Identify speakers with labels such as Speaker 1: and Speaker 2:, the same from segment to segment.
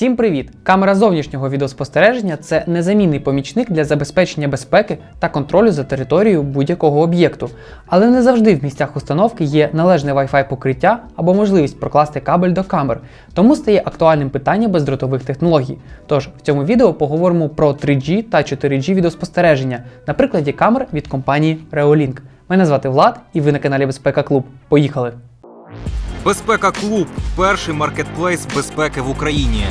Speaker 1: Всім привіт! Камера зовнішнього відеоспостереження це незамінний помічник для забезпечення безпеки та контролю за територією будь-якого об'єкту. Але не завжди в місцях установки є належне Wi-Fi покриття або можливість прокласти кабель до камер, тому стає актуальним питання бездротових технологій. Тож в цьому відео поговоримо про 3G та 4G відеоспостереження на прикладі камер від компанії Reolink. Мене звати Влад, і ви на каналі Безпека Клуб. Поїхали!
Speaker 2: Безпека Клуб перший маркетплейс безпеки в Україні.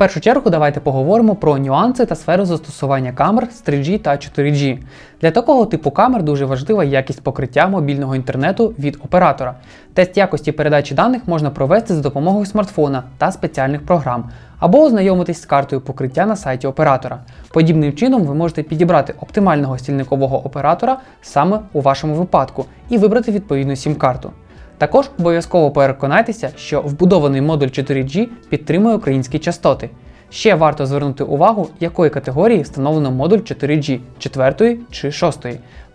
Speaker 1: Першу чергу давайте поговоримо про нюанси та сферу застосування камер з 3G та 4G. Для такого типу камер дуже важлива якість покриття мобільного інтернету від оператора. Тест якості передачі даних можна провести за допомогою смартфона та спеціальних програм, або ознайомитись з картою покриття на сайті оператора. Подібним чином ви можете підібрати оптимального стільникового оператора саме у вашому випадку і вибрати відповідну сім-карту. Також обов'язково переконайтеся, що вбудований модуль 4G підтримує українські частоти. Ще варто звернути увагу, якої категорії встановлено модуль 4G 4 чи 6.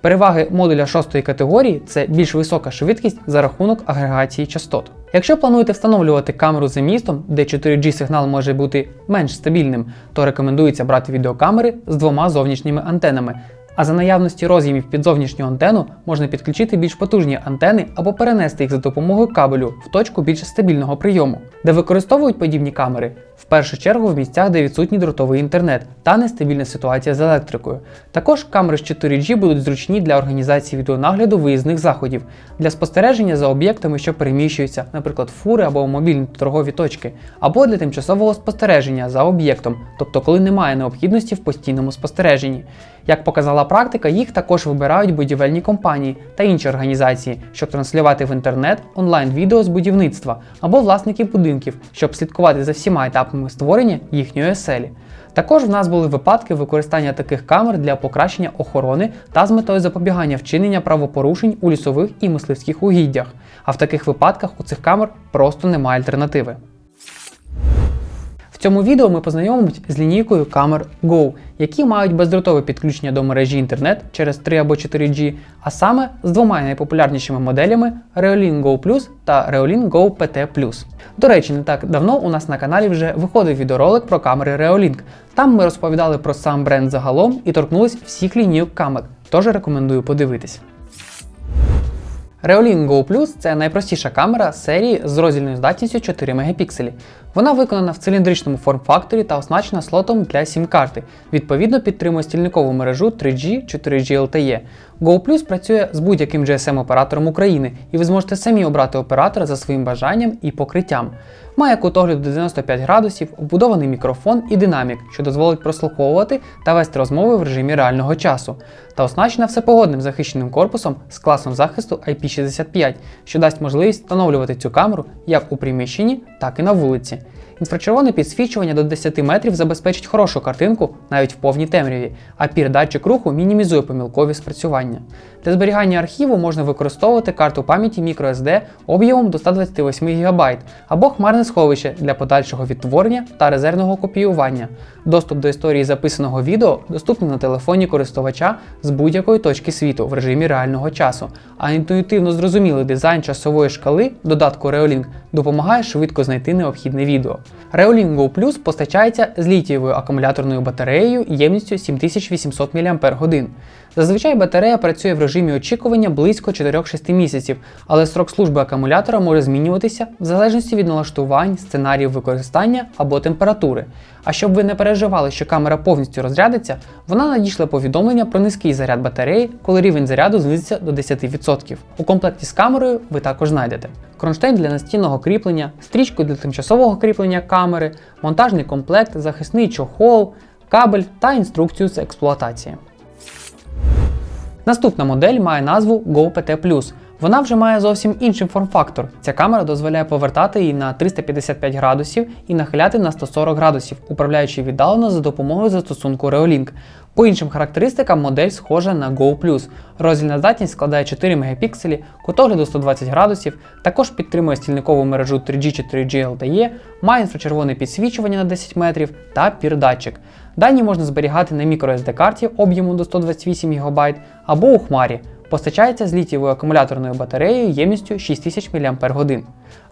Speaker 1: Переваги модуля 6 категорії це більш висока швидкість за рахунок агрегації частот. Якщо плануєте встановлювати камеру за містом, де 4G сигнал може бути менш стабільним, то рекомендується брати відеокамери з двома зовнішніми антенами. А за наявності роз'ємів під зовнішню антенну можна підключити більш потужні антени або перенести їх за допомогою кабелю в точку більш стабільного прийому, де використовують подібні камери в першу чергу в місцях, де відсутній дротовий інтернет та нестабільна ситуація з електрикою. Також камери з 4G будуть зручні для організації відеонагляду виїзних заходів, для спостереження за об'єктами, що переміщуються, наприклад, фури або мобільні торгові точки, або для тимчасового спостереження за об'єктом, тобто коли немає необхідності в постійному спостереженні. Як показала практика, їх також вибирають будівельні компанії та інші організації, щоб транслювати в інтернет онлайн-відео з будівництва або власники будинків, щоб слідкувати за всіма етапами створення їхньої оселі. Також в нас були випадки використання таких камер для покращення охорони та з метою запобігання вчинення правопорушень у лісових і мисливських угіддях. А в таких випадках у цих камер просто немає альтернативи. В цьому відео ми познайомимось з лінійкою камер Go, які мають бездротове підключення до мережі інтернет через 3 або 4G, а саме з двома найпопулярнішими моделями Reolink Go Plus та Reolink Go PT Plus. До речі, не так давно у нас на каналі вже виходив відеоролик про камери Reolink. Там ми розповідали про сам бренд загалом і торкнулись всіх лінійок камер, тож рекомендую подивитись. Reolink Go Plus це найпростіша камера серії з роздільною здатністю 4 Мп. Вона виконана в циліндричному форм-факторі та оснащена слотом для сім-карти. Відповідно, підтримує стільникову мережу 3G 4G LTE. Go Plus працює з будь-яким GSM-оператором України, і ви зможете самі обрати оператора за своїм бажанням і покриттям. Має кут огляду 95 градусів, вбудований мікрофон і динамік, що дозволить прослуховувати та вести розмови в режимі реального часу, та оснащена всепогодним захищеним корпусом з класом захисту IP65, що дасть можливість встановлювати цю камеру як у приміщенні, так і на вулиці. Інфрачервоне підсвічування до 10 метрів забезпечить хорошу картинку навіть в повній темряві, а пір-датчик руху мінімізує помилкові спрацювання. Для зберігання архіву можна використовувати карту пам'яті microSD об'ємом до 128 ГБ або хмарне сховище для подальшого відтворення та резервного копіювання. Доступ до історії записаного відео доступний на телефоні користувача з будь-якої точки світу в режимі реального часу, а інтуїтивно зрозумілий дизайн часової шкали додатку Reolink допомагає швидко знайти необхідне відео. Reolink Go Plus постачається з літієвою акумуляторною батареєю ємністю 7800 мАч. Зазвичай батарея працює в режимі очікування близько 4-6 місяців, але срок служби акумулятора може змінюватися в залежності від налаштувань, сценаріїв використання або температури. А щоб ви не переживали, що камера повністю розрядиться, вона надійшла повідомлення про низький заряд батареї, коли рівень заряду знизиться до 10%. У комплекті з камерою ви також знайдете кронштейн для настінного кріплення, стрічку для тимчасового кріплення камери, монтажний комплект, захисний чохол, кабель та інструкцію з експлуатації. Наступна модель має назву GoPT+. Вона вже має зовсім інший форм-фактор. Ця камера дозволяє повертати її на 355 градусів і нахиляти на 140 градусів, управляючи віддалено за допомогою застосунку Reolink. По іншим характеристикам модель схожа на Go+. Роздільна здатність складає 4 Мп, кутогляду 120 градусів, також підтримує стільникову мережу 3G чи 4G LTE, має інфрачервоне підсвічування на 10 метрів та пір-датчик. Дані можна зберігати на microSD карті об'єму до 128 ГБ або у хмарі. Постачається з літієвою акумуляторною батареєю ємністю 6000 мАч.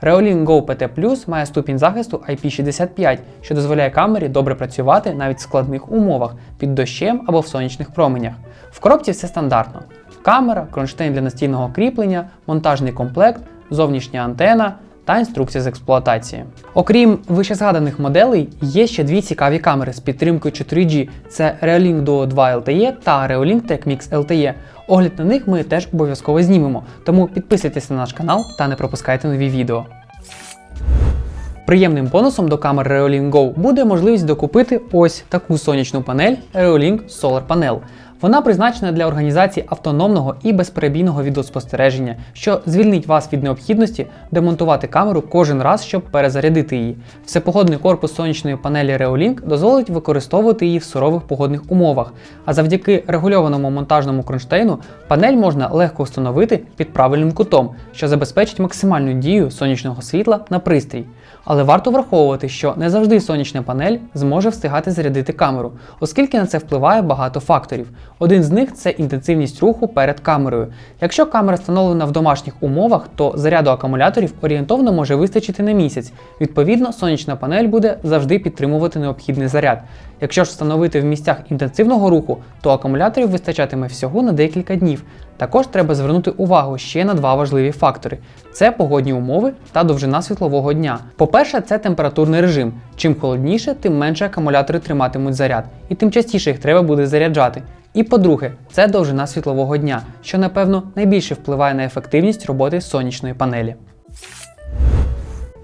Speaker 1: Reolink Go PT Plus має ступінь захисту IP65, що дозволяє камері добре працювати навіть в складних умовах під дощем або в сонячних променях. В коробці все стандартно: камера, кронштейн для настільного кріплення, монтажний комплект, зовнішня антена та інструкція з експлуатації. Окрім вищезгаданих моделей, є ще дві цікаві камери з підтримкою 4G: це Reolink Duo 2 LTE та Reolink TechMix LTE. Огляд на них ми теж обов'язково знімемо, тому підписуйтесь на наш канал та не пропускайте нові відео. Приємним бонусом до камер Reolink Go буде можливість докупити ось таку сонячну панель Reolink Solar Panel. Вона призначена для організації автономного і безперебійного відеоспостереження, що звільнить вас від необхідності демонтувати камеру кожен раз, щоб перезарядити її. Всепогодний корпус сонячної панелі Reolink дозволить використовувати її в сурових погодних умовах, а завдяки регульованому монтажному кронштейну панель можна легко встановити під правильним кутом, що забезпечить максимальну дію сонячного світла на пристрій. Але варто враховувати, що не завжди сонячна панель зможе встигати зарядити камеру, оскільки на це впливає багато факторів. Один з них це інтенсивність руху перед камерою. Якщо камера встановлена в домашніх умовах, то заряду акумуляторів орієнтовно може вистачити на місяць. Відповідно, сонячна панель буде завжди підтримувати необхідний заряд. Якщо ж встановити в місцях інтенсивного руху, то акумуляторів вистачатиме всього на декілька днів. Також треба звернути увагу ще на два важливі фактори: це погодні умови та довжина світлового дня. По-перше, це температурний режим. Чим холодніше, тим менше акумулятори триматимуть заряд, і тим частіше їх треба буде заряджати. І по-друге, це довжина світлового дня, що напевно найбільше впливає на ефективність роботи сонячної панелі.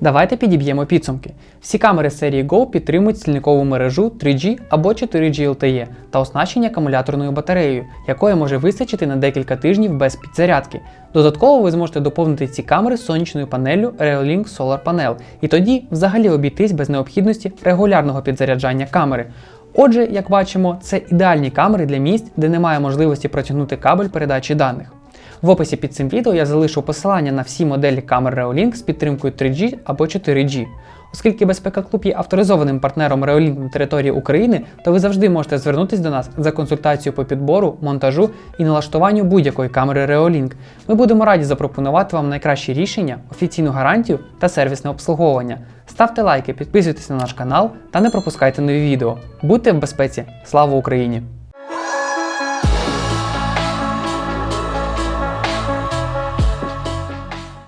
Speaker 1: Давайте підіб'ємо підсумки. Всі камери серії Go підтримують стільникову мережу 3G або 4G LTE та оснащені акумуляторною батареєю, якої може вистачити на декілька тижнів без підзарядки. Додатково ви зможете доповнити ці камери сонячною панеллю Reolink Solar Panel, і тоді взагалі обійтись без необхідності регулярного підзаряджання камери. Отже, як бачимо, це ідеальні камери для місць, де немає можливості протягнути кабель передачі даних. В описі під цим відео я залишу посилання на всі моделі камер Reolink з підтримкою 3G або 4G. Оскільки Безпека Клуб є авторизованим партнером Reolink на території України, то ви завжди можете звернутися до нас за консультацією по підбору, монтажу і налаштуванню будь-якої камери Reolink. Ми будемо раді запропонувати вам найкращі рішення, офіційну гарантію та сервісне обслуговування. Ставте лайки, підписуйтесь на наш канал та не пропускайте нові відео. Будьте в безпеці! Слава Україні!